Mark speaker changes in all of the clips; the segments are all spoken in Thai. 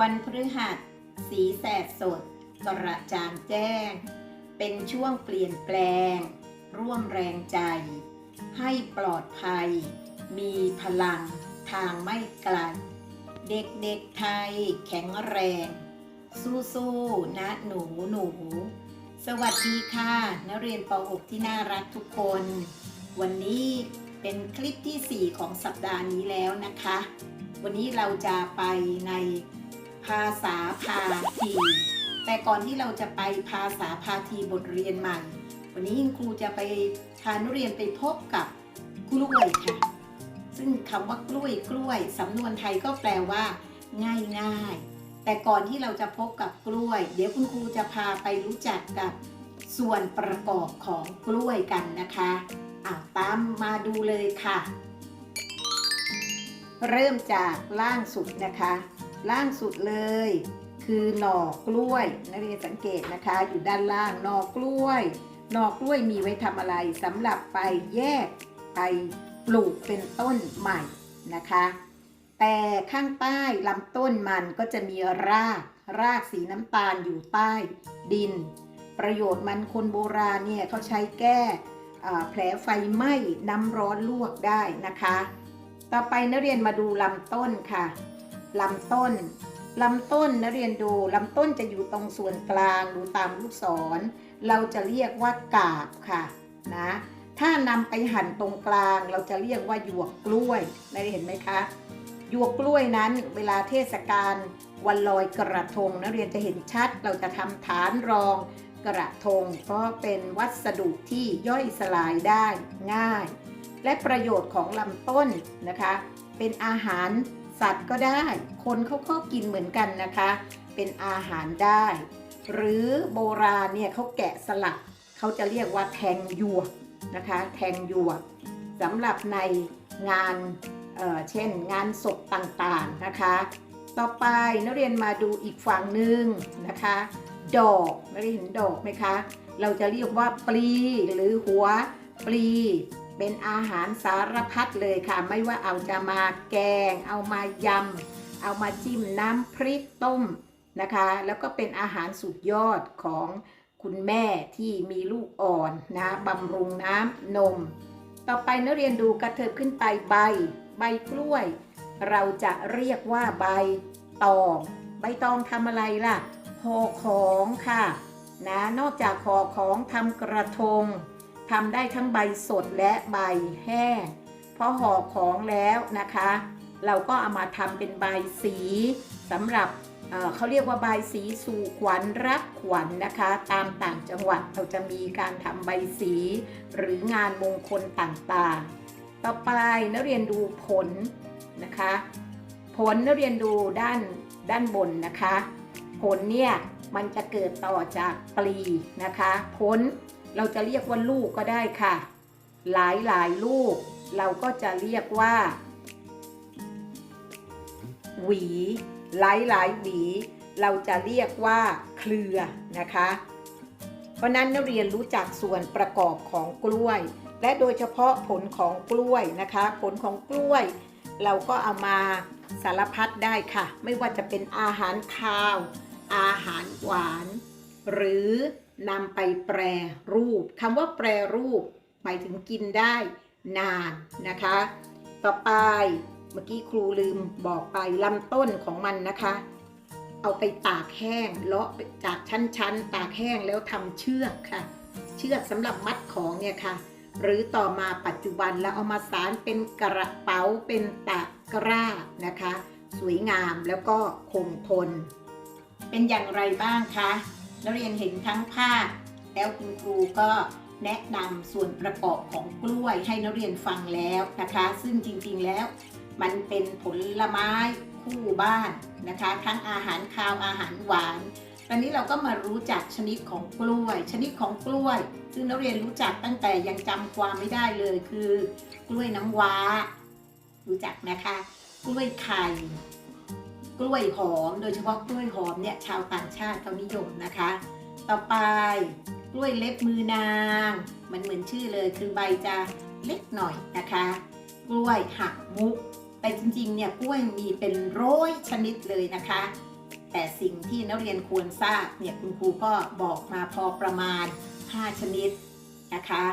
Speaker 1: วันพฤหัส สีแสดสด กระจางแจ้ง เป็นช่วงเปลี่ยนแปลง ร่วมแรงใจ ให้ปลอดภัย มีพลังทางไม่ไกล เด็กๆไทยแข็งแรง สู้ๆนะหนูหนู สวัสดีค่ะ นักเรียนป .6 ที่น่ารักทุกคน วันนี้เป็นคลิปทีสี่4 ของสัปดาห์นี้แล้วนะคะ วันนี้เราจะไปใน ภาษาพาที แต่ก่อนที่เราจะไปภาษาพาทีบทเรียนใหม่ วันนี้คุณครูจะไปพานักเรียนไปพบกับกล้วยค่ะ ซึ่งคำว่ากล้วยกล้วยสำนวนไทยก็แปลว่า ง่ายง่ายแต่ก่อนที่เราจะพบกับกล้วย เดี๋ยวคุณครูจะพาไปรู้จักกับส่วนประกอบของกล้วยกันนะคะอะตามมาดูเลยค่ะ เริ่มจากล่างสุดนะคะ ล่างสุดเลย คือหน่อกล้วยนักเรียนสังเกตนะคะ อยู่ด้านล่างหน่อกล้วย หน่อกล้วยมีไว้ทำอะไรสำหรับไปแยกไปปลูกเป็นต้นใหม่นะคะ แต่ข้างใต้ลำต้นมันก็จะมีราก รากสีน้ำตาลอยู่ใต้ดิน ประโยชน์มันคนโบราณเนี่ยเขาใช้แก้แผลไฟไหม้น้ำร้อนลวกได้นะคะ ต่อไปนักเรียนมาดูลำต้นค่ะ ลำต้นลำต้นนักเรียนดูลำต้นจะอยู่ตรงส่วนกลางดูตามลูกศร เราจะเรียกว่ากาบค่ะนะถ้านำไปหั่นตรงกลางเราจะเรียกว่าหยวกกล้วยได้เห็นไหมคะหยวกกล้วยนั้นเวลาเทศกาลวันลอยกระทงนักเรียนจะเห็นชัด เราจะทำฐานรองกระทงเพราะเป็นวัสดุที่ย่อยสลายได้ง่าย และประโยชน์ของลำต้นนะคะ เป็นอาหาร สัตว์ก็ได้ คนเขาก็กินเหมือนกันนะคะ เป็นอาหารได้ หรือโบราณเนี่ยเขาแกะสลักเขาจะเรียกว่าแทงหยวกนะคะ แทงหยวกสำหรับในงานเเช่น งานศพต่างๆนะคะ ต่อไปนักเรียนมาดูอีกฝั่งหนึ่งนะคะ ดอกนักเรียนเห็นดอกไหมคะ เราจะเรียกว่าปลีหรือหัวปลี เป็นอาหารสารพัดเลยค่ะ ไม่ว่าเอาจะมาแกง เอามายำ เอามาจิ้มน้ำพริกต้มนะคะ แล้วก็เป็นอาหารสุดยอดของคุณแม่ที่มีลูกอ่อนนะบำรุงน้ำนม ต่อไปนักเรียนดูกระเถิบขึ้นไปใบ ใบกล้วย เราจะเรียกว่าใบตอง ใบตองทำอะไรล่ะห่อของค่ะนะนอกจากห่อของทำกระทง ทำได้ทั้งใบสดและใบแห้งพอห่อของแล้วนะคะ เราก็เอามาทำเป็นใบสีสำหรับเเขาเรียกว่าใบสีสู่ขวัญรับขวัญนะคะ ตามต่างจังหวัดเราจะมีการทำใบสีหรืองานมงคลต่างๆ ต่อไปนักเรียนดูผลนะคะ ผลนักเรียนดูด้านด้านบนนะคะ ผลเนี่ยมันจะเกิดต่อจากปลีนะคะ ผล เราจะเรียกว่าลูกก็ได้ค่ะ หลายหลายลูก เราก็จะเรียกว่า หวี หลายหลายหวี เราจะเรียกว่าเครือนะคะ เพราะนั้นนักเรียนรู้จักส่วนประกอบของกล้วย และโดยเฉพาะผลของกล้วยนะคะ ผลของกล้วย เราก็เอามาสารพัดได้ค่ะ ไม่ว่าจะเป็นอาหารคาว อาหารหวาน หรือ นำไปแปรรูปคำว่าแปรรูป หมายถึงกินได้นานนะคะ ต่อไปเมื่อกี้ครูลืมบอกไปลำต้นของมันนะคะ เอาไปตากแห้งเลาะจากชั้นๆ ตากแห้งแล้วทำเชือกค่ะ เชือกสำหรับมัดของเนี่ยค่ะ หรือต่อมาปัจจุบันแล้วเอามาสารเป็นกระเป๋าเป็นตะกร้านะคะ สวยงามแล้วก็คงทน เป็นอย่างไรบ้างคะ นักเรียนเห็นทั้งภาพ แล้วคุณครูก็แนะนำส่วนประกอบของกล้วยให้นักเรียนฟังแล้วนะคะ ซึ่งจริงๆแล้วมันเป็นผลไม้คู่บ้านนะคะ ทั้งอาหารคาวอาหารหวาน ตอนนี้เราก็มารู้จักชนิดของกล้วย ชนิดของกล้วย ซึ่งนักเรียนรู้จักตั้งแต่ยังจำความไม่ได้เลยคือ กล้วยน้ำว้า รู้จักนะคะ กล้วยไข่ กล้วยหอม โดยเฉพาะกล้วยหอมเนี่ยชาวต่างชาติเขานิยมนะคะ ต่อไปกล้วยเล็บมือนาง มันเหมือนชื่อเลยคือใบจะเล็กหน่อยนะคะ กล้วยหักมุก แต่จริงๆเนี่ยกล้วยมีเป็นร้อยชนิดเลยนะคะ แต่สิ่งที่นักเรียนควรทราบเนี่ยคุณครูก็บอกมาพอประมาณ 5 ชนิดนะคะ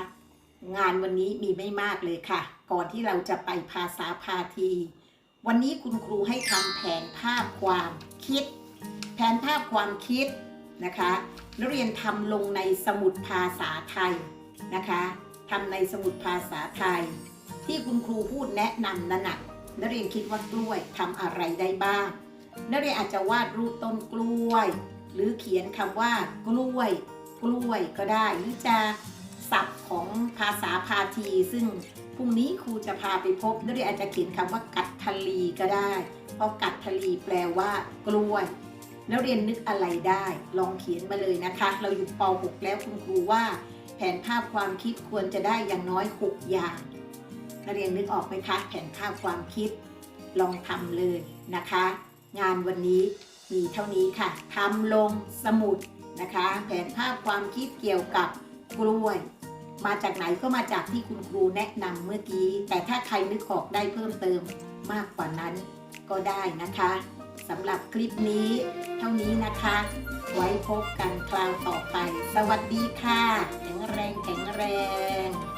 Speaker 1: งานวันนี้มีไม่มากเลยค่ะ ก่อนที่เราจะไปภาษาพาที วันนี้คุณครูให้ทำแผนภาพความคิด แผนภาพความคิดนะคะนักเรียนทำลงในสมุดภาษาไทยนะคะทำในสมุดภาษาไทย ที่คุณครูพูดแนะนำนั่นน่ะนักเรียนคิดว่ากล้วยทำอะไรได้บ้างนักเรียนอาจจะวาดรูปต้นกล้วย หรือเขียนคำว่ากล้วย กล้วยก็ได้หรือจะศัพท์ของภา ษาพาที ซึ่งพรุ่งนี้ครูจะพาไปพบนักเรียนอาจจะเขียนคำว่ากัดทะลีก็ได้ เพราะกัดทะลีแปลว่ากล้วยนักเรียนนึกอะไรได้ ลองเขียนมาเลยนะคะ เราอยู่ป .6 แล้วคุณครูว่า แผนภาพความคิดควรจะได้อย่างน้อย 6 อย่างนักเรียนนึกออกไหมคะ แผนภาพความคิด ลองทำเลยนะคะ งานวันนี้มีเท่านี้ค่ะทำลงสมุดนะคะ แผนภาพความคิดเกี่ยวกับกล้วย มาจากไหนก็มาจากที่คุณครูแนะนำเมื่อกี้ แต่ถ้าใครนึกออกได้เพิ่มเติมมากกว่านั้นก็ได้นะคะสำหรับคลิปนี้เท่านี้นะคะ ไว้พบกันคราวต่อไป สวัสดีค่ะ แข็งแรงแข็งแรง